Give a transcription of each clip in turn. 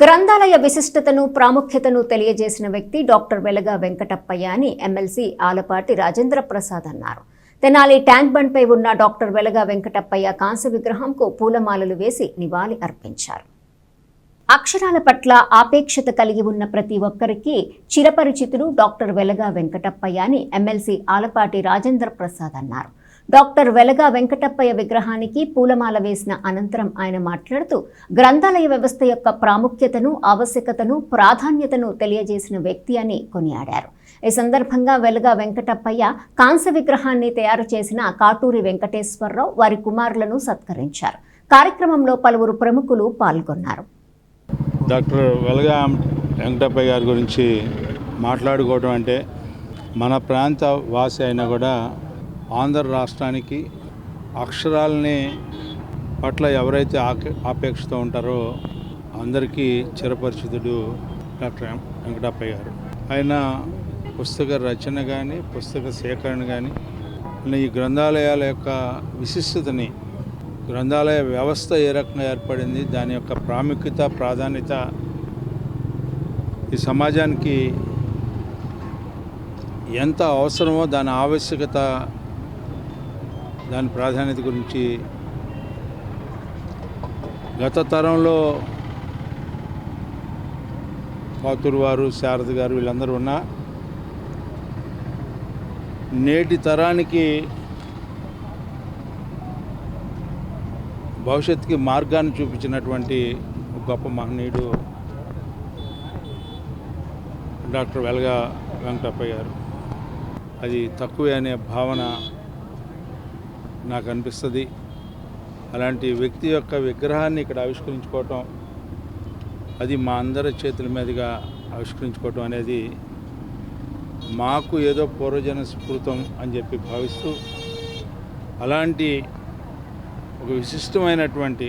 గ్రంథాలయ విశిష్టతను ప్రాముఖ్యతను తెలియజేసిన వ్యక్తి డాక్టర్ వెలగా వెంకటప్పయ్య అని ఎమ్మెల్సీ ఆలపాటి రాజేంద్ర ప్రసాద్ అన్నారు. తెనాలి ట్యాంక్ బండ్పై ఉన్న డాక్టర్ వెలగా వెంకటప్పయ్య కాంస్య విగ్రహంకు పూలమాలలు వేసి నివాళి అర్పించారు. అక్షరాల పట్ల ఆపేక్షత కలిగి ఉన్న ప్రతి ఒక్కరికి చిరపరిచితుడు డాక్టర్ వెలగా వెంకటప్పయ్య అని ఎమ్మెల్సీ ఆలపాటి రాజేంద్ర ప్రసాద్ అన్నారు. డాక్టర్ వెలగా వెంకటప్పయ్య విగ్రహానికి పూలమాల వేసిన అనంతరం ఆయన మాట్లాడుతూ గ్రంథాలయ వ్యవస్థ యొక్క ప్రాముఖ్యతను ఆవశ్యకతను ప్రాధాన్యతను తెలియజేసిన వ్యక్తి అని కొనియాడారు. ఈ సందర్భంగా వెలగా వెంకటప్పయ్య కాంస్య విగ్రహాన్ని తయారు చేసిన కాటూరి వెంకటేశ్వరరావు వారి కుమారులను సత్కరించారు. కార్యక్రమంలో పలువురు ప్రముఖులు పాల్గొన్నారు. డాక్టర్ వెలగా వెంకటప్పయ్య గారి గురించి మాట్లాడుకోవడం అంటే మన ప్రాంత వాసి అయినా కూడా ఆంధ్ర రాష్ట్రానికి అక్షరాలని పట్ల ఎవరైతే ఆపేక్షతో ఉంటారో అందరికీ చిరపరిచితుడు డాక్టర్ వెంకటప్పయ్య గారు. ఆయన పుస్తక రచన కానీ పుస్తక సేకరణ కానీ ఈ గ్రంథాలయాల యొక్క విశిష్టతని గ్రంథాలయ వ్యవస్థ ఏ రకంగా ఏర్పడింది దాని యొక్క ప్రాముఖ్యత ప్రాధాన్యత ఈ సమాజానికి ఎంత అవసరమో దాని ఆవశ్యకత దాని ప్రాధాన్యత గురించి గత తరంలో పాతూరు వారు శారద గారు వీళ్ళందరూ ఉన్నా నేటి తరానికి భవిష్యత్తుకి మార్గాన్ని చూపించినటువంటి గొప్ప మహనీయుడు డాక్టర్ వెలగా వెంకటప్ప గారు. అది తక్కువే అనే భావన నాకు అనిపిస్తుంది. అలాంటి వ్యక్తి యొక్క విగ్రహాన్ని ఇక్కడ ఆవిష్కరించుకోవటం అది మా అందరి చేతుల మీదుగా ఆవిష్కరించుకోవటం అనేది మాకు ఏదో పూర్వజన స్ఫూర్తం అని చెప్పి భావిస్తూ అలాంటి ఒక విశిష్టమైనటువంటి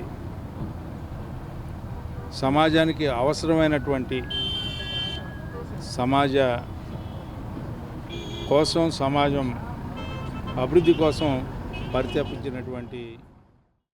సమాజానికి అవసరమైనటువంటి సమాజ కోసం సమాజం అభివృద్ధి కోసం పరితపించినటువంటి